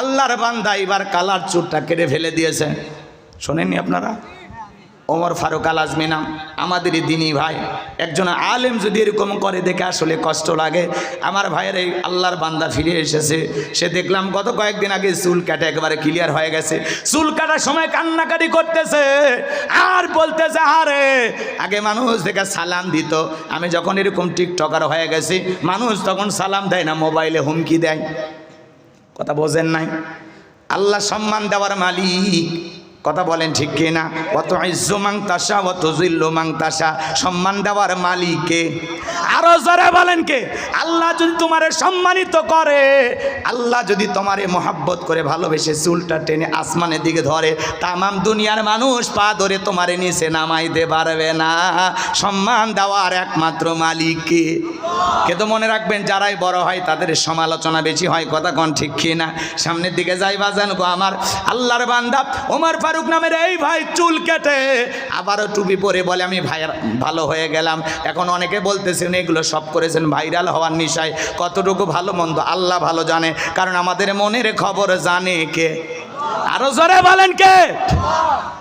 আল্লাহর বান্দা এবার কালার চুরটা কেটে ফেলে দিয়েছে। শোনেননি আপনারা? ওমর ফারুক আল আজমি আমাদেরই দিনী ভাই, একজন আলেম যদি এরকম করে দেখে আসলে কষ্ট লাগে। আমার ভাইয়ের এই আল্লাহর বান্দা ফিরে এসেছে। সে দেখলাম গত কয়েকদিন আগে চুল কাটা একবারে ক্লিয়ার হয়ে গেছে। চুল কাটার সময় কান্নাকাটি করতেছে, আর বলতেছে, আরে! আগে মানুষ দেখে সালাম দিত। আমি যখন এরকম টিকটকার হয়ে গেছি, মানুষ তখন সালাম দেয় না, মোবাইলে হুমকি দেয়। কথা বোঝেন নাই। আল্লাহ সম্মান দেওয়ার মালিক। কথা বলেন ঠিক কিনা? অত ইজ্জু মাং তাসা অত জিল্লু মাং তাসা সম্মান দেওয়ার মালিককে আরও জোরে বলেন কে? আল্লাহ যদি তোমারে সম্মানিত করে, আল্লাহ যদি তোমারে মহাব্বত করে, ভালোবেসে চুলটা টেনে আসমানের দিকে ধরে, তামাম দুনিয়ার মানুষ পা ধরে তোমারে নিচে নামাইতে পারবে না। সম্মান দেওয়ার একমাত্র মালিককে কিন্তু মনে রাখবেন, যারাই বড় হয়, তাদের সমালোচনা বেশি হয়, কথা কন ঠিক কি না সামনের দিকে যাই বাজান গো আমার, আল্লাহর বান্দা, ওমর ফারুক নামের এই ভাই চুল কেটে আবারও টুপি পরে বলে, আমি ভাই, ভালো হয়ে গেলাম। এখন অনেকে বলতেছেন, এগুলো সব করেছেন ভাইরাল হওয়ার নিশায়। কতটুকু ভালো মন্দ? আল্লাহ ভালো জানে। কারণ আমাদের মনের খবর জানে কে? আরও জোরে বলেন কে?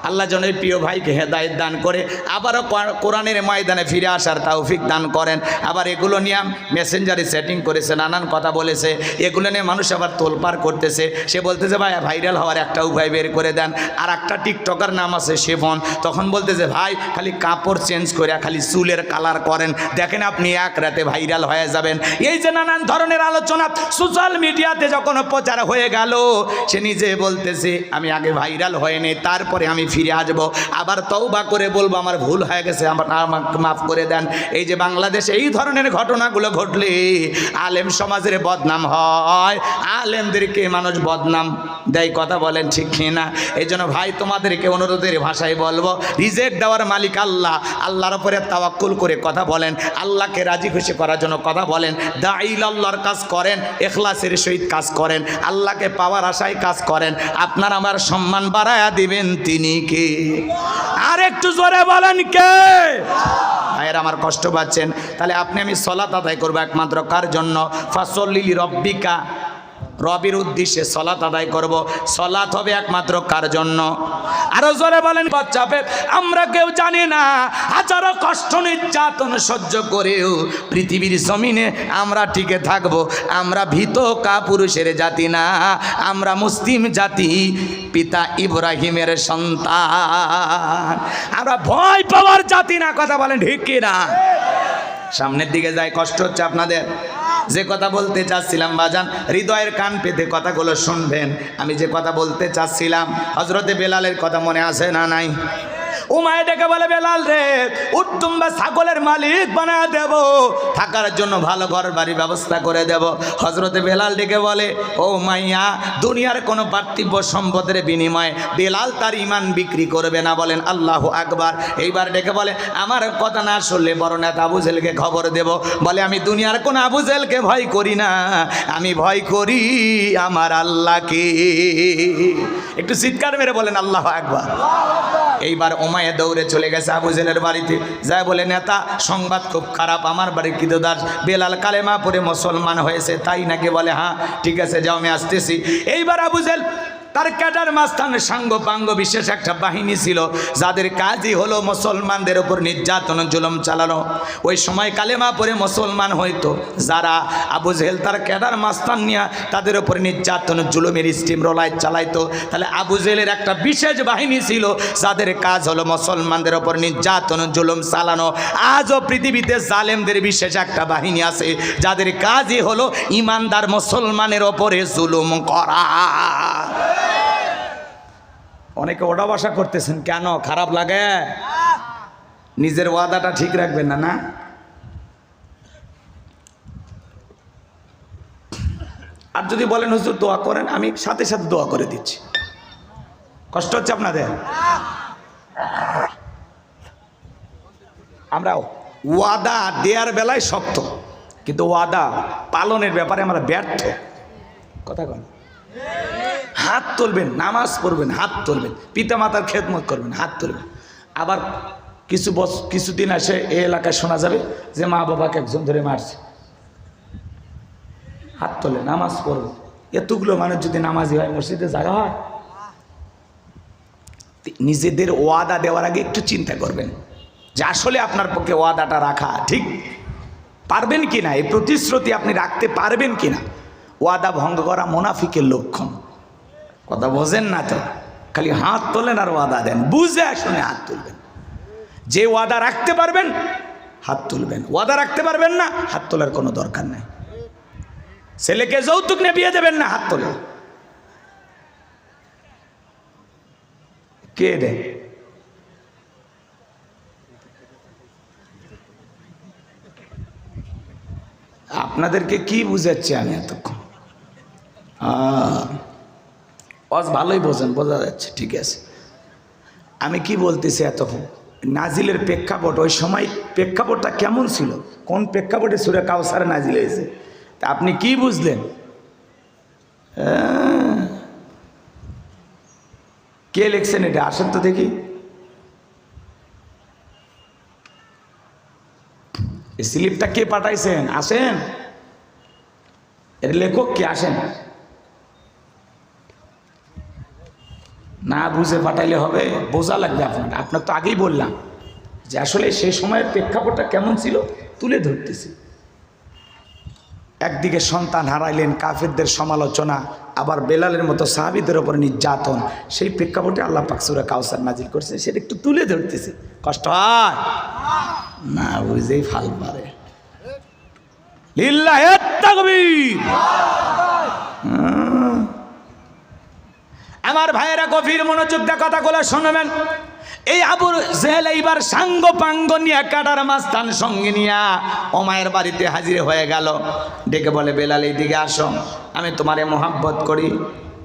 আল্লাহ যেন এই প্রিয় ভাইকে হেদায়ত দান করে, আবারও কোরআ- কোরআনের ময়দানে ফিরে আসার তৌফিক দান করেন। আবার এগুলো নিয়ে মেসেঞ্জারে সেটিং করেছে, নানান কথা বলেছে। এগুলো নিয়ে মানুষ আবার তোলপার করতেছে। সে বলতেছে, ভাই ভাইরাল হওয়ার একটা উপায় বের করে দেন। আর একটা টিকটকার নাম আছে শেফন। তখন বলতেছে, ভাই, খালি কাপড় চেঞ্জ করে, খালি চুলের কালার করেন। দেখেন আপনি এক রাতে ভাইরাল হয়ে যাবেন। এই যে নানান ধরনের আলোচনা সোশ্যাল মিডিয়াতে যখন প্রচার হয়ে গেল, সে নিজে বলতেছে আমি আগে ভাইরাল হয়নি, তারপরে আমি ফিরে আসব। আবার তৌবা করে বলব, আমার ভুল হয়ে গেছে, আমার আমাকে মাফ করে দেন। এই যে বাংলাদেশে এই ধরনের ঘটনাগুলো ঘটলে আলেম সমাজের বদনাম হয়। আলেমদেরকে মানুষ বদনাম দেয়, কথা বলেন ঠিক না এই জন্য ভাই, তোমাদেরকে অনুরোধের ভাষায় বলব, রিজেক্ট দেওয়ার মালিক আল্লাহ, আল্লাহর উপরে তাওয়াক্কুল করে কথা বলেন, আল্লাহকে রাজি খুশি করার জন্য কথা বলেন দাইল আল্লাহর কাজ করেন, এখলাসের সহিত কাজ করেন, আল্লাহকে পাওয়ার আশায় কাজ করেন আপনার আমার সম্মান বাড়ায়া দিবেন তিনি কে? আর একটু জোরে বলেন কে? ভাইয়ের আমার কষ্ট পাচ্ছেন। তাহলে আপনি আমি সলাত আদায় করব একমাত্র কার জন্য? ফাসল্লিলি রব্বিকা। রবির উদ্দেশ্যে সলাত আদায় করব। সলাত হবে একমাত্র কার জন্য? আরও জোরে বলেন বাচ্চাপে আমরা কেউ জানি না, হাজারো কষ্ট নির্যাতন সহ্য করেও পৃথিবীর জমিনে আমরা টিকে থাকব। আমরা ভীত কাপুরুষের জাতি না, আমরা মুসলিম জাতি, পিতা ইব্রাহিমের সন্তান। আমরা ভয় পাওয়ার জাতি না, কথা বলেন ঠিক কিনা? সামনের দিকে যায় কষ্ট হচ্ছে আপনাদের। যে কথা বলতে চাচ্ছিলাম, বাজান, হৃদয়ের কান পেতে কথাগুলো শুনবেন। আমি যে কথা বলতে চাচ্ছিলাম হজরতে বেলালের কথা মনে আসে না নাই? উমায় ডেকে বলে, বেলাল রে, উত্তম বা ছাগলের মালিক বানা দেব, থাকার জন্য ভালো ঘর বাড়ি ব্যবস্থা করে দেব। হজরতে বেলাল ডেকে বলে, ও মাইয়া, দুনিয়ার কোনো পার্থিব সম্পদের বিনিময়ে বেলাল তার ইমান বিক্রি করবে না বলেন আল্লাহ আকবার। এইবার ডেকে বলে, আমার কথা না শুনলে বড় নেতা আবু জেলকে খবর দেব। বলে, আমি দুনিয়ার কোনো আবু জেলকে ভয় করি না, আমি ভয় করি আমার আল্লাহকে। একটু চিৎকার মেরে বলেন আল্লাহ আকবার। এইবার ওমায়ে দৌড়ে চলে গেছে আবু জেলের বাড়িতে। যায় বলে, নেতা, সংবাদ খুব খারাপ, আমার বাড়ির কৃতদাস বেলাল কালেমা পরে মুসলমান হয়েছে। তাই নাকি বলে হ্যাঁ ঠিক আছে, যাও, আমি আসতেছি। এইবার আবু জেল তার ক্যাডার মাস্তানের সাঙ্গ পাঙ্গ বিশেষ একটা বাহিনী ছিল, যাদের কাজই হলো মুসলমানদের ওপর নির্যাতন, জুলম চালানো। ওই সময় কালেমা পরে মুসলমান হইতো। যারা আবু জেহেল তার ক্যাডার মাস্তান নিয়ে তাদের ওপর নির্যাতন, জুলুমের স্টিম রোলায় চালাইতো, তাহলে আবু জেহেলের একটা বিশেষ বাহিনী ছিল, যাদের কাজ হলো মুসলমানদের ওপর নির্যাতন, জুলুম চালানো। আজও পৃথিবীতে জালেমদের বিশেষ একটা বাহিনী আছে, যাদের কাজই হলো ইমানদার মুসলমানের ওপরে জুলুম করা। অনেকে ওটা বাসা করতেছেন, কেন? খারাপ লাগে? নিজের ওয়াদাটা ঠিক রাখবেন না না? আর যদি বলেন, হুজুর, দোয়া করেন, আমি সাথে সাথে দোয়া করে দিচ্ছি। কষ্ট হচ্ছে আপনাদের? আমরা ওয়াদা দেওয়ার বেলায় শক্ত, কিন্তু ওয়াদা পালনের ব্যাপারে আমরা ব্যর্থ। কথা কন। হাত তুলবেন, নামাজ পড়বেন, হাত তুলবেন পিতা মাতার খেদমত করবেন, হাত তুলবেন। আবার কিছু বস, কিছুদিন আসে এই এলাকায় শোনা যাবে যে মা বাবাকে একজন ধরে মারছে। হাত তোলে, নামাজ পড়বে। এতগুলো মানুষ যদি নামাজি হয়, মসজিদে জায়গা হয়? নিজেদের ওয়াদা দেওয়ার আগে একটু চিন্তা করবেন যে আসলে আপনার পক্ষে ওয়াদাটা রাখা ঠিক। পারবেন কি না? এই প্রতিশ্রুতি আপনি রাখতে পারবেন কি না? ওয়াদা ভঙ্গ করা মোনাফিকের লক্ষণ। কথা বোঝেন না তো? খালি হাত তোলেন আর ওয়াদা দেন। বুঝে শুনে হাত তুলবেন। যে ওয়াদা রাখতে পারবেন হাত তুলবেন। ওয়াদা রাখতে পারবেন না হাত তোলার কোনো দরকার নেই। ছেলেকে যৌতুক নিয়ে বিয়ে দেবেন না হাত তোলে কে রে? আপনাদেরকে কি বুঝাচ্ছি আমি এতক্ষণ? আহ, অজ ভালোই বোঝেন, বোঝা যাচ্ছে, ঠিক আছে। আমি কি বলতেছি এতক্ষণ? নাজিলের প্রেক্ষাপট, ওই সময় প্রেক্ষাপটটা কেমন ছিল? কোন প্রেক্ষাপটে সুরে কাউসারে নাজিল হয়েছে? তা আপনি কি বুঝলেন? কে লিখছেন এটা? আসেন তো দেখি। স্লিপটা কে পাঠাইছেন? আসেন। এর লেখক কে? আসেন। না বুঝে পাঠাইলে হবে, বোঝা লাগবে আপনার। আপনার তো আগেই বললাম যে আসলে সেই সময়ের প্রেক্ষাপটটা কেমন ছিল, তুলে ধরতেছি। একদিকে সন্তান হারাইলেন, কাফেরদের সমালোচনা, আবার বেলালের মতো সাহাবিদের ওপর নির্যাতন। সেই প্রেক্ষাপটে আল্লাহ পাকসুরা কাউসার নাজিল করছে সেটা একটু তুলে ধরতেছি। কষ্ট হয়? না বুঝেই ফাল পারে লিল্লাহে তাকবীর। হুম। আমার ভাইয়েরা গভীর মনোযোগ দিয়ে কথাগুলো শুনবেন। এই আবুর জেহেল এইবার সাঙ্গ পাঙ্গ নিয়ে কাটার মাস্তান সঙ্গে নিয়া ওমায়ের বাড়িতে হাজির হয়ে গেল। ডেকে বলে, বেলাল এই দিকে আসো। আমি তোমারে মোহাব্বত করি।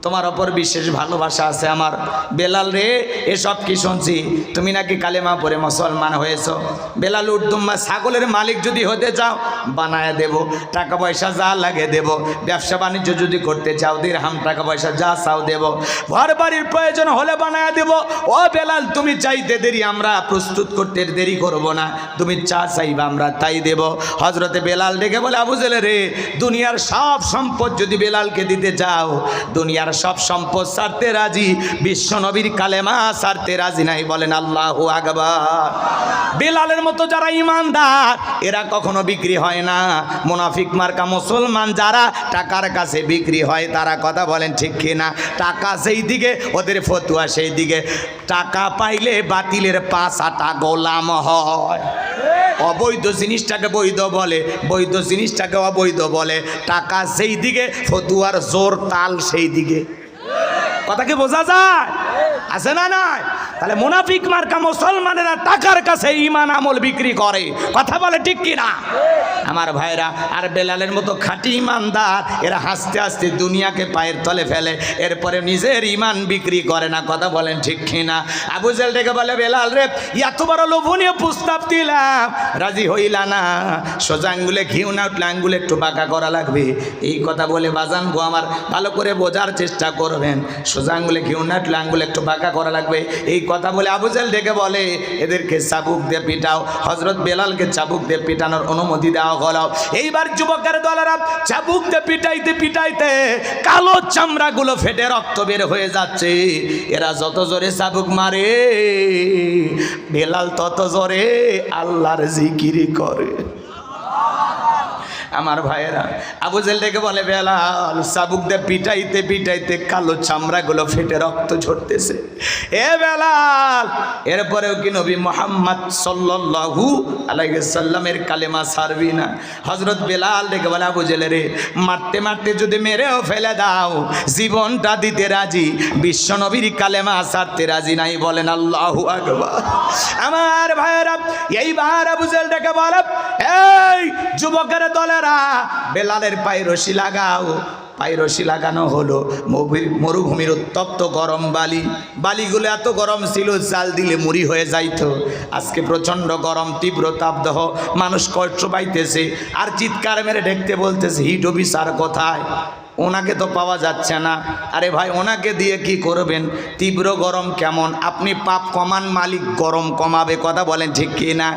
তোমার ওপর বিশেষ ভালোবাসা আছে আমার। বেলাল রে, এসব কি শুনছি? তুমি নাকি কালেমা পরে মুসলমান হয়েছো? বেলাল উর্দুম্মা ছাগলের মালিক যদি হতে চাও, বানায় দেব। টাকা পয়সা যা লাগে দেব। ব্যবসা বাণিজ্য যদি করতে চাও হাম টাকা পয়সা যা চাও দেব। ঘর বাড়ির প্রয়োজন হলে বানায় দেব। ও বেলাল, তুমি চাইতে দেরি, আমরা প্রস্তুত করতে দেরি করব না। তুমি চা চাইবা আমরা তাই দেব। হজরতে বেলাল ডেকে বলে, আবু জেলে রে, দুনিয়ার সব সম্পদ যদি বেলালকে দিতে চাও, দুনিয়ার সব সম্পদ ছাড়তে রাজি। বিশ্ব নবীর কালেমা ছাড়তে রাজি নাই বলেন আল্লাহ আকবার। বেলালের মতো যারা ইমানদার, এরা কখনো বিক্রি হয় না। মুনাফিক মার্কা মুসলমান যারা টাকার কাছে বিক্রি হয়, তারা কথা বলেন ঠিক কিনা? টাকা সেই দিকে, ওদের ফতুয়া সেই দিকে। টাকা পাইলে বাতিলের পাশাটা গোলাম হয়। অবৈধ জিনিসটাকে বৈধ বলে, বৈধ জিনিসটাকে অবৈধ বলে। টাকা সেই দিকে ফতুয়ার জোর, তাল সেই দিকে কথা কি বোঝা যায়? আছে না নাই? তাহলে মুনাফিক মার্কা মুসলমানেরা টাকার কাছে ইমান আমল বিক্রি করে। কথা বলে ঠিক কিনা? আমার ভাইরা, আর বেলালের মতো খাঁটি ইমানদার এরা হাসতে হাসতে দুনিয়াকে পায়ের তলে ফেলে, এরপরে নিজের ইমান বিক্রি করে না। কথা বলেন ঠিক কিনা? আবু ডেকে বলে, বেলাল রে, এত বড় লোভনীয় প্রস্তাব দিলাম। রাজি হইলা না। সোজা আঙ্গুলে ঘিউ না উঠলে আঙ্গুলে একটু বাঁকা করা লাগবে। এই কথা বলে বাজানবো আমার ভালো করে বোঝার চেষ্টা করবেন। সোজা আঙ্গুলে ঘিউ না উঠলে আঙ্গুলে একটু বাঁকা করা লাগবে। এই কথা বলে আবুজাল ডেকে বলে, এদেরকে চাবুক দিয়ে পিটাও। হজরত বেলালকে চাবুক দিয়ে পিটানোর অনুমতি দেওয়া হলো। এইবার যুবকের দলেরা চাবুক দিয়ে পিটাইতে পিটাইতে কালো চামড়াগুলো ফেটে রক্ত বের হয়ে যাচ্ছে। এরা যত জোরে চাবুক মারে, বেলাল তত জোরে আল্লাহর জিকিরি করে। আমার ভাইয়েরা, আবু জেল ডেকে বলে, বেলাল দিয়ে পিটাইতে পিটাইতে কালো চামড়াগুলো ফেটে রক্ত ঝরতেছে। এ বেলাল, এরপরেও কি নবী মোহাম্মদ সাল্লাল্লাহু আলাইহি সাল্লামের কালেমা সারবি না? হজরত বেলাল ডেকে বলে, আবু জেলে রে, মারতে মারতে যদি মেরেও ফেলে দাও, জীবনটা দিতে রাজি, বিশ্ব নবীর কালেমা ছাড়তে রাজি নাই বলেন আল্লাহু আকবার। আমার ভাইয়েরা, এইবার আবু ডেকে বলে, এই যুবকের দলেরা বেলালের পায়ে রশি লাগাও। পায়ে রশি লাগানো হলো মরুভূমির উত্তপ্ত গরম বালি। বালিগুলো এত গরম ছিল চাল দিলে মুড়ি হয়ে যাইত। আজকে প্রচণ্ড গরম, তীব্র তাপদাহ। মানুষ কষ্ট পাইতেছে। আর চিৎকার মেরে দেখতে বলতেছে, হিট অফিসার কোথায়? ওনাকে তো পাওয়া যাচ্ছে না। আরে ভাই, ওনাকে দিয়ে কি করবেন? তীব্র গরম কেমন? আপনি পাপ কমান মালিক, গরম কমাবে। কথা বলেন, ঠিক কি না?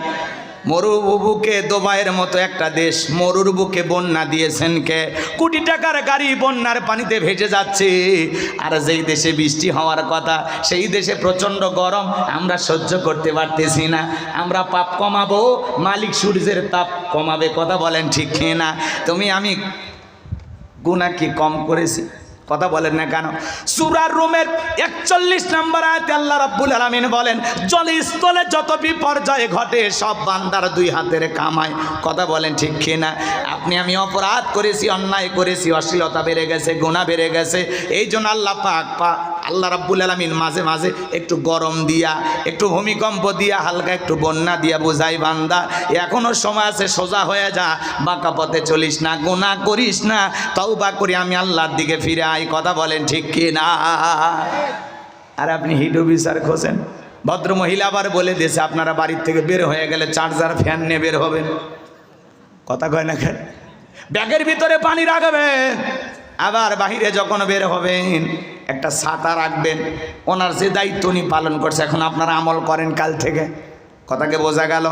মরুর বুকে দুবাইয়ের মতো একটা দেশ মরুর বুকে বন্যা দিয়েছেন কে? কোটি টাকার গাড়ি বন্যার পানিতে ভেসে যাচ্ছে। আর যেই দেশে বৃষ্টি হওয়ার কথা, সেই দেশে প্রচণ্ড গরম, আমরা সহ্য করতে পারতেছি না। আমরা পাপ কমাবো, মালিক সূর্যের তাপ কমাবে, কথা বলেন ঠিক না তুমি আমি গুণা কি কম করেছি। কথা বলেন না কেন? সুরার রুমের একচল্লিশ নম্বর আয়তে আল্লাহ রাব্বুল আলমিন বলেন জলস্থলে যত বিপর্যয় ঘটে, সব বান্দার দুই হাতের কামায় কথা বলেন ঠিক কিনা? আপনি আমি অপরাধ করেছি, অন্যায় করেছি, অশ্লীলতা বেড়ে গেছে গুণা বেড়ে গেছে এই জন্য আল্লাহ পাক পা আল্লাহ রাব্বুল আলামিন মাঝে মাঝে একটু গরম দিয়া, একটু ভূমিকম্প দিয়া, হালকা একটু বন্যা দিয়া বোঝাই, বান্দা, এখনও সময় আছে, সোজা হয়ে যা, বাঁকা পথে চলিস না গুণা করিস না তাও বা করি, আমি আল্লাহর দিকে ফিরে আই, কথা বলেন ঠিক কি না আর আপনি হিডু বিচার খোঁজেন। ভদ্র মহিলা আবার বলে দিয়েছে, আপনারা বাড়ির থেকে বের হয়ে গেলে চার্জার, ফ্যান নিয়ে বের হবেন। কথা কয় না ব্যাগের ভিতরে পানি রাখবেন, আবার বাহিরে যখন বের হবেন একটা ছাতা রাখবেন ওনার যে দায়িত্ব উনি পালন করছে। এখন আপনারা আমল করেন কাল থেকে। কথাকে বোঝা গেল।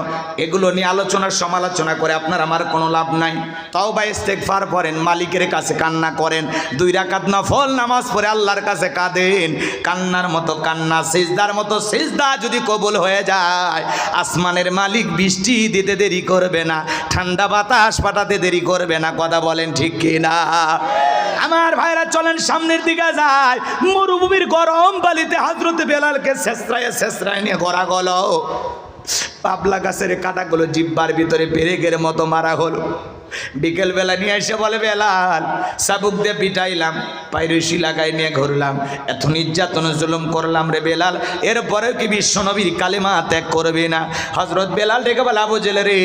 এগুলো নিয়ে আলোচনার সমালোচনা করে আপনার আমার কোনো লাভ নাই। তাও বা ইস্তেকফার করেন, মালিকের কাছে কান্না করেন, দুই রাকাত না ফল নামাজ পড়ে আল্লাহর কাছে কাঁদেন। কান্নার মতো কান্না, সিজদার মতো সিজদা যদি কবুল হয়ে যায়, আসমানের মালিক বৃষ্টি দিতে দেরি করবে না, ঠান্ডা বাতাস পাঠাতে দেরি করবে না। কথা বলেন ঠিক কি না আমার ভাইরা, চলেন সামনের দিকে যায় মরুভূমির গরম বালিতে হাজরতে বেলালকে শেষরায় শেষরায় নিয়ে গড়া গল পাবলা গাছের কাটাগুলো জিব্বার ভিতরে পেরেকের মতো মারা হলো। বিকেলবেলা নিয়ে এসে বলে, বেলাল, সাবুক দিয়ে পিটাইলাম পাইরসি লাগাই নিয়ে ঘুরলাম, এত নির্যাতন, জুলুম করলাম রে বেলাল এরপরে কি বিশ্বনবীর কালেমা ত্যাগ করবে না? হজরত বেলাল ডেকে বলে, আবু জেলে রে,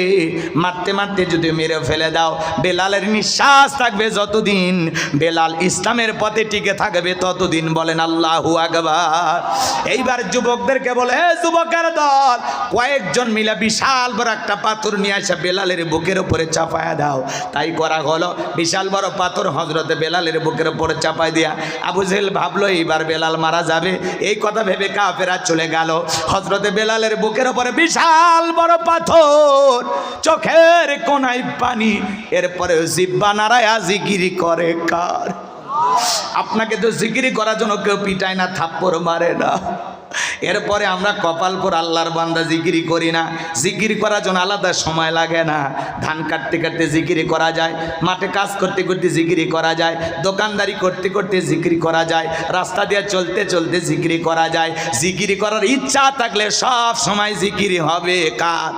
মারতে মারতে যদি মেরে ফেলে দাও, বেলালের নিঃশ্বাস থাকবে যতদিন, বেলাল ইসলামের পথে টিকে থাকবে ততদিন বলেন আল্লাহু আকবার। এইবার যুবকদেরকে বলে, "এ যুবকের দল, কয়েকজন মিলে বিশাল বড় একটা পাথর নিয়ে আসে বেলালের বুকের উপরে চাপায়া দাও। তাই করা হলো। বিশাল বড় পাথর হজরতে বেলালের বুকের উপরে চাপাই দিয়া। আবু ভাবলো, এইবার বেলাল মারা যাবে। এই কথা ভেবে কাফেরা চলে গেল। হজরতে বেলালের বুকের উপরে বিশাল বড় পাথর, চোখের কোনায় পানি। এরপরে জিব্বা নারায়া জিগিরি করে কার? আপনাকে তো জিগিরি করার জন্য কেউ পিটায় না, থাপ্পড় মারে না। এরপরে আমরা কপালপুর আল্লাহর বান্দা জিকিরি করি না। জিকিরি করার জন্য আলাদা সময় লাগে না। ধান কাটতে কাটতে জিকিরি করা যায়, মাঠে কাজ করতে করতে জিকিরি করা যায়, দোকানদারি করতে করতে জিকিরি করা যায়, রাস্তা দিয়ে চলতে চলতে জিকিরি করা যায়। জিকিরি করার ইচ্ছা থাকলে সব সময় জিকিরি হবে কার?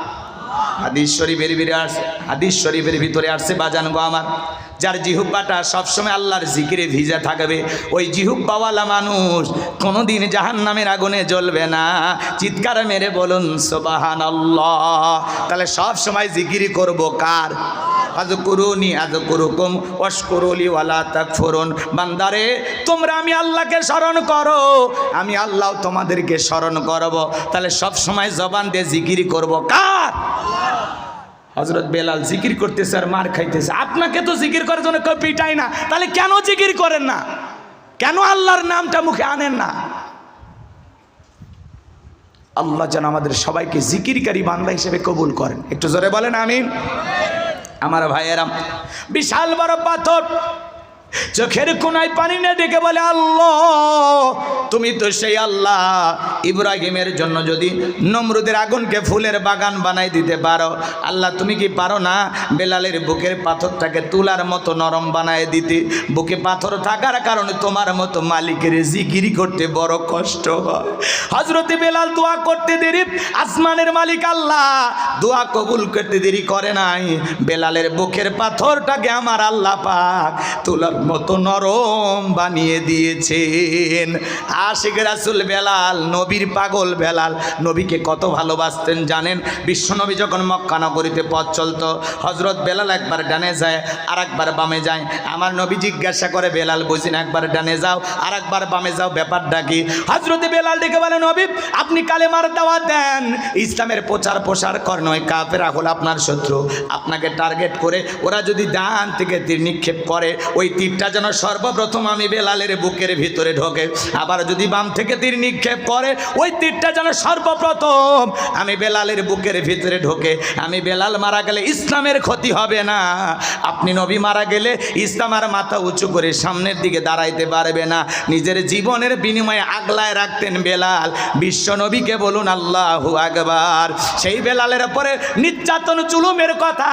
হাদিস শরীফের ভিতরে আসছে হাদিস শরীফের ভিতরে আসছে বাজান গো আমার। যার জিহুব্বাটা সবসময় আল্লাহর জিকিরে ভিজে থাকবে। ওই জিহুব্বাওয়ালা মানুষ কোনোদিন জাহান নামের আগুনে জ্বলবে না। চিৎকার মেরে বলুন সোবাহান আল্লাহ তাহলে সব সময় জিকিরি করব কার? আজ করুনি আজ করুকুম অস্করুলি ওয়ালা তাক ফোরন বান্দারে, তোমরা আমি আল্লাহকে স্মরণ করো। আমি আল্লাহ তোমাদেরকে স্মরণ করব। তাহলে সব সময় জবান দিয়ে জিকিরি করব কার? হজরত বেলাল জিকির করতেছে আর মার খাইতেছে। আপনাকে তো জিকির করার জন্য কেউ পিটাই না। তাহলে কেন জিকির করেন না? কেন আল্লাহর নামটা মুখে আনেন না? আল্লাহ যেন আমাদের সবাইকে জিকিরকারী বান্দা হিসেবে কবুল করেন। একটু জোরে বলেন আমি আমার ভাইয়েরাম বিশাল বড় পাথর। চোখের কোনায় পানি না ডেকে বলে, আল্লাহ, তুমি তো সেই আল্লাহ। ইব্রাহিমের জন্য যদি নমরুদের আগুনকে ফুলের বাগান বানাই দিতে পারো, আল্লাহ, তুমি কি পারো না বেলালের বুকের পাথরটাকে তুলার মতো নরম বানায় দিতে? বুকে পাথর থাকার কারণে তোমার মতো মালিকের জিগিরি করতে বড় কষ্ট হয়। হজরতে বেলাল দোয়া করতে দেরি, আসমানের মালিক আল্লাহ দোয়া কবুল করতে দেরি করে নাই। বেলালের বুকের পাথরটাকে আমার আল্লাহ পাক তুলার মতো নরম বানিয়ে দিয়েছেন। আশিক রাসুল বেলাল, নবীর পাগল বেলাল, নবীকে কত ভালোবাসতেন জানেন? বিশ্বনবী যখন মক্কা নগরীতে পথ চলত হজরত বেলাল একবার ডানে যায় আর একবার বামে যায়। আমার নবী জিজ্ঞাসা করে, বেলাল বুঝিন একবার ডানে যাও আর একবার বামে যাও ব্যাপার ডাকি হজরতে বেলাল ডেকে বলে, নবী, আপনি কালে কালেমার দাওয়াত দেন। ইসলামের প্রচার প্রসার কর, নয় কাফেরা হল আপনার শত্রু। আপনাকে টার্গেট করে, ওরা যদি ডান থেকে তীর নিক্ষেপ করে, ওই তীর তীরটা যেন সর্বপ্রথম আমি বেলালের বুকের ভিতরে ঢোকে। আবার যদি বাম থেকে তীর নিক্ষেপ করে, ওই তীরটা যেন সর্বপ্রথম আমি বেলালের বুকের ভিতরে ঢোকে। আমি বেলাল মারা গেলে ইসলামের ক্ষতি হবে না। আপনি নবী মারা গেলে ইসলাম আর মাথা উঁচু করে সামনের দিকে দাঁড়াইতে পারবে না। নিজের জীবনের বিনিময়ে আগলায় রাখতেন বেলাল। বিশ্ব নবীকে বলুন, আল্লাহ আকবার। সেই বেলালের পরে নির্যাতন চুলুমের কথা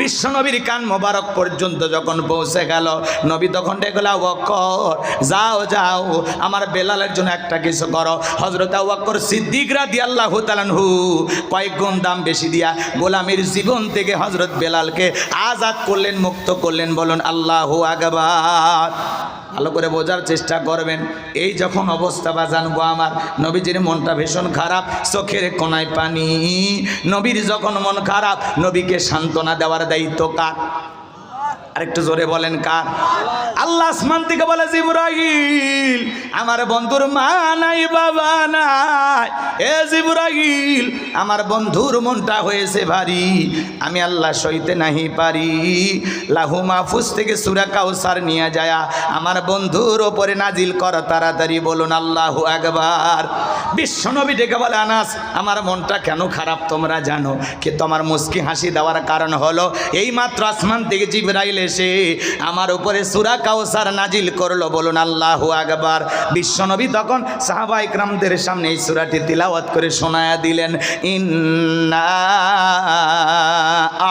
বিশ্ব নবীর কান মোবারক পর্যন্ত যখন পৌঁছে গেল নবী তখন ডেকলা ওয়াক্কর যাও যাও, আমার বেলালের জন্য একটা কিছু করো। হজরত ওয়াক্কর সিদ্দিক রাদি আল্লাহ তালানহু কয়েক গুণ দাম বেশি দিয়া গোলামের জীবন থেকে হজরত বেলালকে আজাদ করলেন, মুক্ত করলেন বলুন আল্লাহ আকবার। ভালো করে বোঝার চেষ্টা করবেন। এই যখন অবস্থা বা জানব আমার, নবীজির মনটা ভীষণ খারাপ, চোখের কোনায় পানি। নবীর যখন মন খারাপ, নবীকে সান্ত্বনা দেওয়ার দায়িত্ব কার? আরেকটু জোরে বলেন কার? আল্লাহ আসমান থেকে বলে, জিব্রাইল, আমার বন্ধুর মা নাই, বাবা নাই। এ জিব্রাইল, আমার বন্ধুর মনটা হয়েছে ভারী, আমি আল্লাহ সইতে নাহি পারি। লাহু মাহফুজ থেকে সুরা কাউসার নিয়ে যায় আমার বন্ধুর ওপরে নাজিল কর, তাড়াতাড়ি বলুন, আল্লাহু একবার বিশ্বনবী ডেকে বলে, আনাস, আমার মনটা কেন খারাপ তোমরা জানো? কি তোমার মুস্কি হাসি দেওয়ার কারণ হলো? এই মাত্র আসমান থেকে জিব্রাইল এসে আমার উপরে সুরা কাউসার নাজিল করল, বলুন আল্লাহু আকবার। বিশ্বনবী তখন সাহাবা ইকরামদের সামনে এই সুরাটি তিলাওয়াত করে শোনায়া দিলেন, ইন্না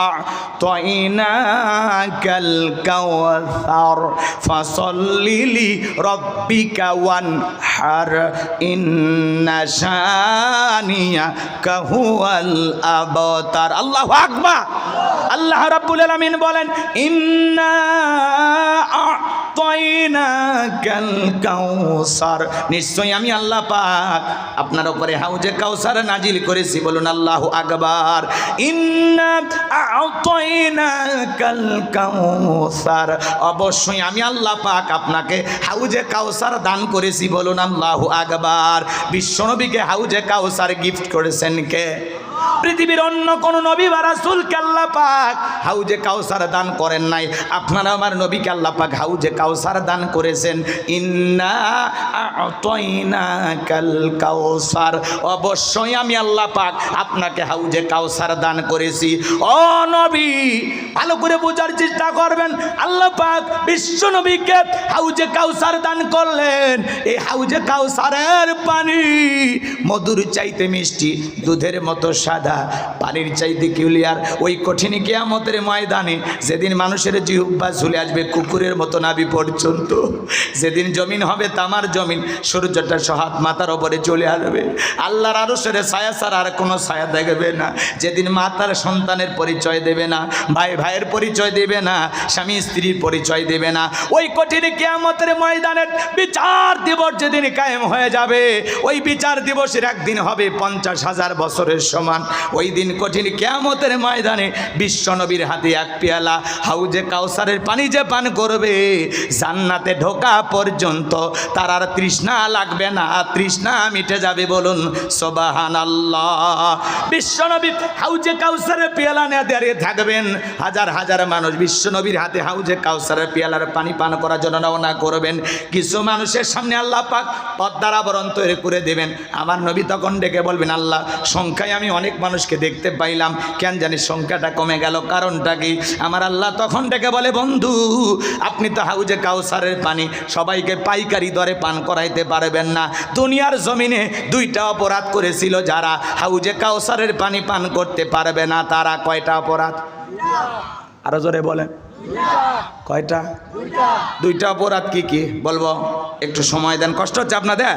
আ'তাইনাকাল কাউসার, ফাসাল্লি রব্বিকা ওয়ানহার, ইন্না শানিয়াকা হুয়াল আবতার। আল্লাহু আকবার। আল্লাহ রাব্বুল আলামিন বলেন, ইন্না নিশ্চয়ই আমি আল্লাহ পাক আপনার উপরে হাউজে কাউসার নাজিল করেছি, বলুন আল্লাহু আকবার। কাউসার। অবশ্যই আমি আল্লাহ পাক আপনাকে হাউজে কাউসার দান করেছি, বলুন আল্লাহু আকবার। বিশ্বনবীকে হাউজে কাউসার গিফট করেছেন কে? পৃথিবীর অন্য কোন নবী বা রাসূলকে আল্লাহ পাক হাউজে কাউসার দান করেন নাই। আপনারা আমার নবী আল্লাহ পাক হাউজে কাউসার দান করেছেন। ইন্না কাউসার। অবশ্যই আমি আল্লাহ পাক আপনাকে হাউজে কাউসার দান করেছি। ও নবী, ভালো করে বোঝার চেষ্টা করবেন। আল্লাহ পাক বিশ্ব নবীকে হাউজে কাউসার দান করলেন। এই হাউজে কাউসারের পানি মধুর চাইতে মিষ্টি, দুধের মতো সাদা পানির চাইতে কিউলিয়ার ওই কঠিন কেয়ামতের ময়দানে যেদিন মানুষের জিহুব্বা ঝুলে আসবে কুকুরের মতো নাবি পর্যন্ত যেদিন জমিন হবে তামার জমিন, সূর্যটা সহাত মাথার ওপরে চলে আসবে। আল্লাহর আরও সেরে ছায়া ছাড়া আর কোনো ছায়া দেখবে না। যেদিন মাতার সন্তানের পরিচয় দেবে না, ভাই ভাইয়ের পরিচয় দেবে না, স্বামী স্ত্রীর পরিচয় দেবে না, ওই কঠিন কেয়ামতের ময়দানের বিচার দিবস যেদিন কায়েম হয়ে যাবে, ওই বিচার দিবসের একদিন হবে পঞ্চাশ হাজার বছরের সমান ওই দিন কঠিন কেয়ামতের ময়দানে বিশ্বনবীর হাতে এক পেয়ালা হাউজে কাউসারের পানি যে পান করবে, জান্নাতে ঢোকা পর্যন্ত তার আর তৃষ্ণা লাগবে না, তৃষ্ণা মিটে যাবে বলুন সোবাহান আল্লাহ বিশ্বনবী হাউজে কাউসারের পেয়ালা নিয়ে দাঁড়িয়ে থাকবেন, হাজার হাজার মানুষ বিশ্বনবীর হাতে হাউজে কাউসারের পেয়ালার পানি পান করার জন্য রওনা করবেন। কিছু মানুষের সামনে আল্লাহ পাক পদ্মার আবরণ তৈরি করে দেবেন। আমার নবী তখন ডেকে বলবেন, আল্লাহ, সংখ্যায় আমি অনেক মানুষকে দেখতে পাইলাম, কেন জানি সংখ্যাটা কমে গেল। কারণটা কি? আমার আল্লাহ তখন ডেকে বলে, বন্ধু, আপনি তো হাউজে কাউসারের পানি, সবাইকে পাইকারি দরে পান করাইতে পারবেন না। দুনিয়ার জমিনে দুইটা অপরাধ করেছিল যারা, হাউজে কাউসারের পানি পান করতে পারবে না, তারা কয়টা অপরাধ? আরও জোরে বলেন। কয়টা? দুইটা অপরাধ কি কি? বলব, একটু সময় দেন। কষ্ট হচ্ছে আপনাদের?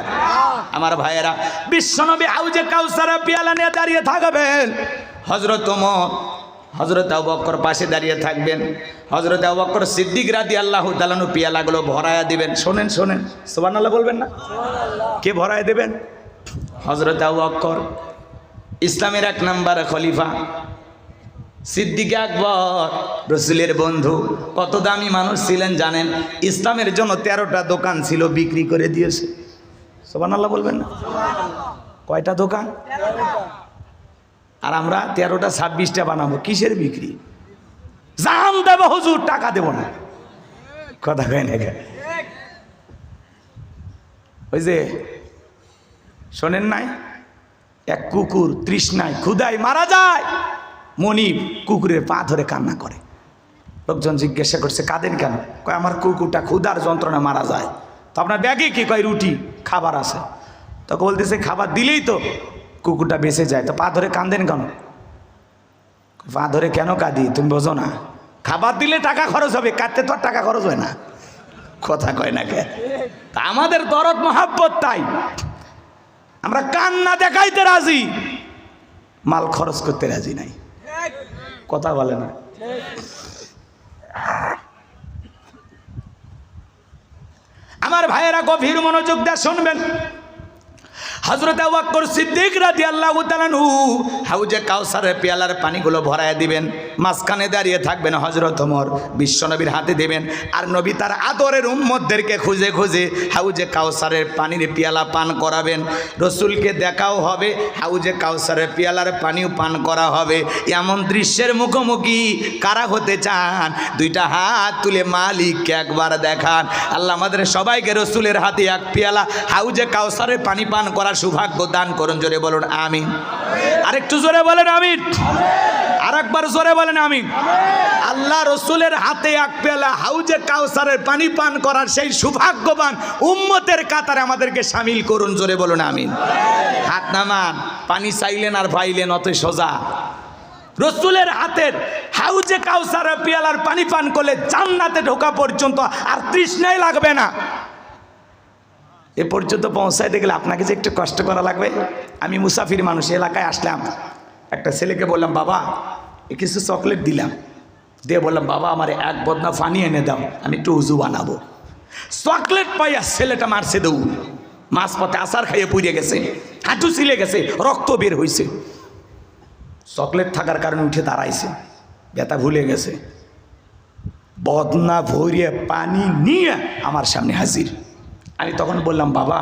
আমার ভাইয়েরা, বিশ্বনবী হাউজে কাউসারা পিয়ালা নিয়ে দাঁড়িয়ে থাকবেন। হজরত হজরত আবক্কর পাশে দাঁড়িয়ে থাকবেন। হজরত আবক্কর সিদ্দিক রাদি আল্লাহ তালানু পিয়ালাগুলো ভরায়া দিবেন। শোনেন শোনেন। সোবান আল্লাহ বলবেন না? কে ভরায় দেবেন? হজরত আবক্কর ইসলামের এক নাম্বার খলিফা। সিদ্দিক আকবর, রসুলের বন্ধু, কত দামি মানুষ ছিলেন জানেন? ইসলামের জন্য তেরোটা দোকান ছিল, বিক্রি করে দিয়েছে। সোবান আল্লাহ বলবেন না? কয়টা দোকান? আর আমরা তেরোটা, ছাব্বিশটা বানাবো, কিসের বিক্রি? জান দেবো হুজুর টাকা দেবো না। কথা কয় না ওই যে, শোনেন নাই? এক কুকুর তৃষ্ণায় ক্ষুদায় মারা যায়। মনিব কুকুরের পা ধরে কান্না করে। লোকজন জিজ্ঞাসা করছে, কাঁদেন কেন? কয়, আমার কুকুরটা ক্ষুধার যন্ত্রণা মারা যায়। তো আপনার ব্যাগে কি? কয়, রুটি, খাবার আছে। তখন বলতেছে, খাবার দিলেই তো কুকুরটা বেঁচে যায়। তো পা ধরে কাঁদেন কেন? পা ধরে কেন কাঁদি? তুমি বোঝো না। খাবার দিলে টাকা খরচ হবে, কাঁদতে তো আর টাকা খরচ হয় না। কথা কয় না কে? আমাদের দরদ, মহাব্বত তাই। আমরা কান্না দেখাইতে রাজি, মাল খরচ করতে রাজি নাই। কথা বলে না। আমার ভাইয়েরা গভীর মনোযোগ দিয়ে শুনবেন। হজরত আবাক্কর সিদ্দিক রাজি আল্লাহ তালানহু হাউজে কাউসারের পেয়ালার পানিগুলো ভরায় দিবেন, মাঝখানে দাঁড়িয়ে থাকবেন হজরত ওমর বিশ্বনবীর হাতে দেবেন, আর নবী তার আদরের উম্মতদেরকে খুঁজে খুঁজে হাউজে কাউসারের পানির পেয়ালা পান করাবেন। রসুলকে দেখাও হবে, হাউজে কাউসারের পেয়ালার পানিও পান করা হবে। এমন দৃশ্যের মুখোমুখি কারা হতে চান? দুইটা হাত তুলে মালিককে একবার দেখান। আল্লাহ আমাদের সবাইকে রসুলের হাতে এক পেয়ালা, হাউজে কাউসারের পানি পান করার সৌভাগ্য দান করুন জোরে বলুন আমিন। আরেকটু জোরে বলেন আমিন। আর একবার জোরে বলেন আমি আল্লাহ রসুলের হাতে এক পেলা হাউজে কাউসারের পানি পান করার সেই সৌভাগ্যবান উম্মতের কাতারে আমাদেরকে সামিল করুন জোরে বলুন আমিন। হাত নামান পানি চাইলেন আর পাইলেন অত সোজা। রসুলের হাতের হাউজে কাউসার পিয়ালার পানি পান করলে জান্নাতে ঢোকা পর্যন্ত আর তৃষ্ণাই লাগবে না। এ পর্যন্ত পৌঁছাইতে গেলে আপনাকে যে একটু কষ্ট করা লাগবে? আমি মুসাফির মানুষ, এলাকায় আসলাম। একটা ছেলেকে বললাম, বাবা কিছু চকলেট দিলাম। দিয়ে বললাম, বাবা, আমার এক বদনা পানি এনে দাও, আমি একটু উজু বানাবো। চকলেট পাইয়া ছেলেটা মারছে দৌ মাছ পথে আসার খাইয়ে পুড়ে গেছে, হাঁটু ছিলে গেছে, রক্ত বের হয়েছে চকলেট থাকার কারণে উঠে দাঁড়াইছে, ব্যথা ভুলে গেছে। বদনা ভরিয়ে পানি নিয়ে আমার সামনে হাজির। আমি তখন বললাম, বাবা,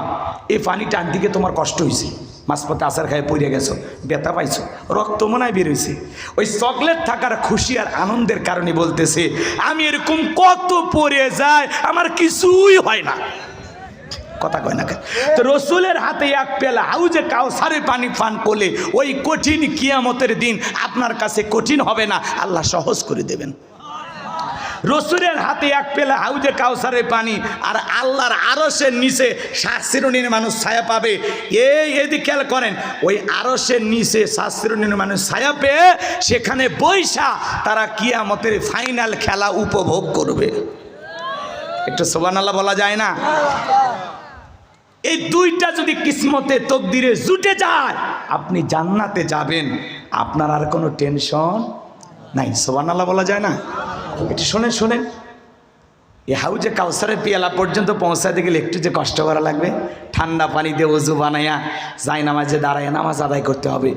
এই পানিটা আনদিকে তোমার কষ্ট হয়েছে মাঝপথে আসার খায় পড়ে গেছো, ব্যথা পাইছো, রক্ত মনায় বেরোইছে ওই চকলেট থাকার খুশি আর আনন্দের কারণে বলতেছে, আমি এরকম কত পড়ে যায় আমার কিছুই হয় না। কথা কয় না? তো রসুলের হাতে এক পেলা হাউজে কাউ সারে পানি পান করলে ওই কঠিন কিয়ামতের দিন আপনার কাছে কঠিন হবে না, আল্লাহ সহজ করে দেবেন। রসুলের হাতে এক পেলা হাউজে কাউসারের পানি, আর আল্লাহর আরসের নিচে শাস্ত্রনীর মানুষ ছায়া পাবে। এই এদিকে খেয়াল করেন, ওই আরসের নিচে শাস্ত্রনীর মানুষ ছায়া পেয়ে সেখানে বৈশা তারা কিয়ামতের ফাইনাল খেলা উপভোগ করবে। একটু সোবান আল্লাহ বলা যায় না? এই দুইটা যদি কিসমতে তকদিরে জুটে যায়, আপনি জান্নাতে যাবেন। আপনার আর কোনো টেনশন নাই সোবান আল্লাহ বলা যায় না। একটু শোনেন শোনেন। এই হাউজে কাউসারের পিয়ালা পর্যন্ত পৌঁছাতে গেলে একটু যে কষ্ট করা লাগবে। ঠান্ডা পানি দিয়ে উজু বানাইয়া যাই নামাজে দাঁড়ায় নামাজ আদায় করতে হবে।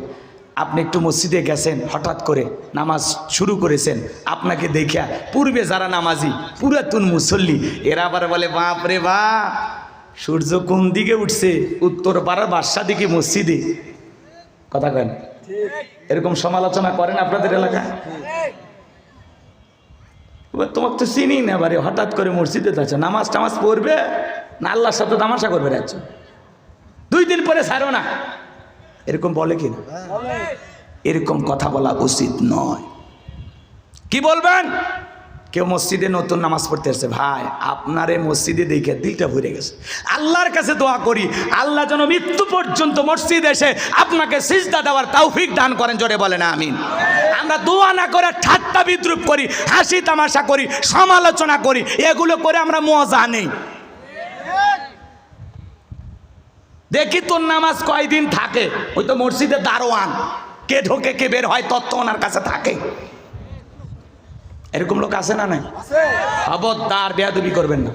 আপনি একটু মসজিদে গেছেন, হঠাৎ করে নামাজ শুরু করেছেন, আপনাকে দেখিয়া পূর্বে যারা নামাজি, পুরাতন মুসল্লি, এরা আবার বলে, বাপ রে বাপ, সূর্য কোন দিকে উঠছে? উত্তর পাড়ার বাসা দিকে মসজিদে। কথা কেন এরকম সমালোচনা করেন আপনাদের এলাকায়? তোমাকে তো চিনি না বারে হঠাৎ করে মসজিদে যাচ্ছে নামাজ টামাজ পড়বে না আল্লাহর সাথে তামাশা করবে যাচ্ছ দুই দিন পরে ছাড়ো না। এরকম বলে কি না? এরকম কথা বলা উচিত নয়। কি বলবেন? কেউ মসজিদে নতুন নামাজ পড়তে আসছে ভাই, আপনার এই মসজিদে দেখে দিলটা ভরে গেছে। আল্লাহর কাছে দোয়া করি, আল্লাহ যেন মৃত্যু পর্যন্ত মসজিদ এসে আপনাকে সিজদা দেওয়ার তৌফিক দান করেন, জোরে বলেন, আমিন। আমরা দোয়া না করে ঠাট্টা বিদ্রুপ করি, হাসি তামাশা করি, সমালোচনা করি, এগুলো করে আমরা মজা নেই। দেখি তোর নামাজ কয়দিন থাকে? ওই তো মসজিদে দারোয়ান। কে ঢোকে, কে বের হয়, তত্ত্ব ওনার কাছে থাকে। এরকম লোক আছে না নাই? খবরদার বেয়াদবি করবেন না।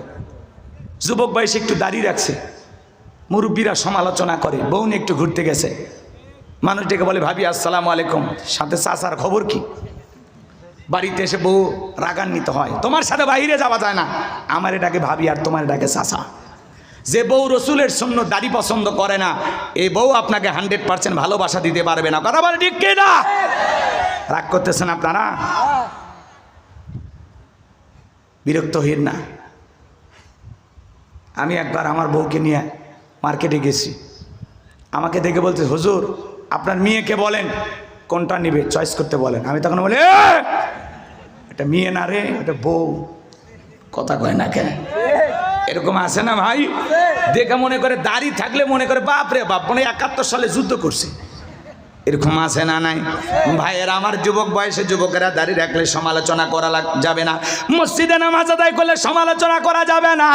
যুবক বয়সে একটু দাঁড়িয়ে রাখছে। মুরব্বীরা সমালোচনা করে বউন একটু ঘুরতে গেছে। মানুষ ডেকে বলে ভাবি আসসালামু আলাইকুম। সাথে চাচার খবর কি? বাড়িতে এসে বউ রাগান্বিত হয় তোমার সাথে বাইরে যাওয়া যায় না। আমার এটাকে ভাবি আর তোমার এটাকে চাচা। যে বউ রসুলের শূন্য দাড়ি পছন্দ করে না এই বউ আপনাকে হান্ড্রেড পার্সেন্ট ভালোবাসা দিতে পারবে না। কথা বলে ঠিক না রাগ করতেছেন আপনারা? বিরক্ত হইন না। আমি একবার আমার বউকে নিয়ে মার্কেটে গেছি। আমাকে দেখে বলছে, হুজুর, আপনার মেয়েকে বলেন, কোনটা নিবে? চয়েস করতে বলেন। আমি তখন বলি, "এ! এটা মেয়ে না রে, এটা বউ। কথা কয় না কেন? এরকম আছে না ভাই? দেখে মনে করে, দাড়ি থাকলে মনে করে বাপ রে বাপ, মনে একাত্তর সালে যুদ্ধ করছে। এরকম আছে না নাই? ভাইয়ের, আমার যুবক বয়সে যুবকেরা দাঁড়িয়ে রাখলে সমালোচনা করা যাবে না। মসজিদে নামাজ আদায় করলে সমালোচনা করা যাবে না।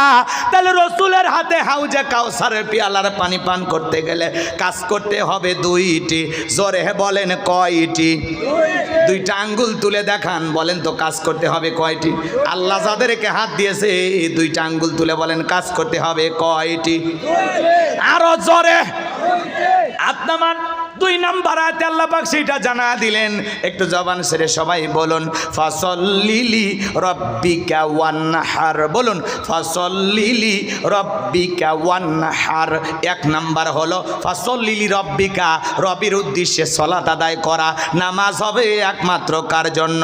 তাহলে রসুলের হাতে হাউজে কাউসারের পিয়ালার পানি পান করতে গেলে কাজ করতে হবে দুইটি। জোরে বলেন কয়টি? দুইটা আঙ্গুল তুলে দেখান, বলেন তো কাজ করতে হবে কয়টি? আল্লাহ যাদেরকে হাত দিয়েছে দুইটা আঙ্গুল তুলে বলেন কাজ করতে হবে কয়টি? আরও জোরে। আপনার দুই নাম্বার আয়াতে আল্লাহ পাক সেটা জানা দিলেন। একটু জবান সেরে সবাই বলুন, ফসল্লিলি রব্বিকা ওয়ান্নাহার বলুন, ফসল্লিলি রব্বিকা ওয়ান্নাহার এক নাম্বার হলো, ফসল্লিলি রব্বিকা, রবির উদ্দেশ্যে সলাত আদায় করা। নামাজ হবে একমাত্র কার জন্য?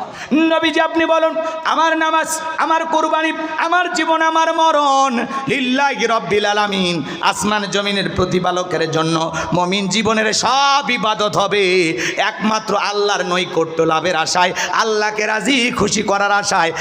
নবীজি আপনি বলুন, আমার নামাজ, আমার কোরবানি, আমার জীবন, আমার মরণ। লিল্লাই রব্বিল আলামিন, আসমান জমিনের প্রতিপালকের জন্য মমিন জীবনের সব ইবাদত হবে। একমাত্র আল্লাহর নৈকট্য লাভের আশায়, আল্লাহকে রাজি, খুশি করার আশায়।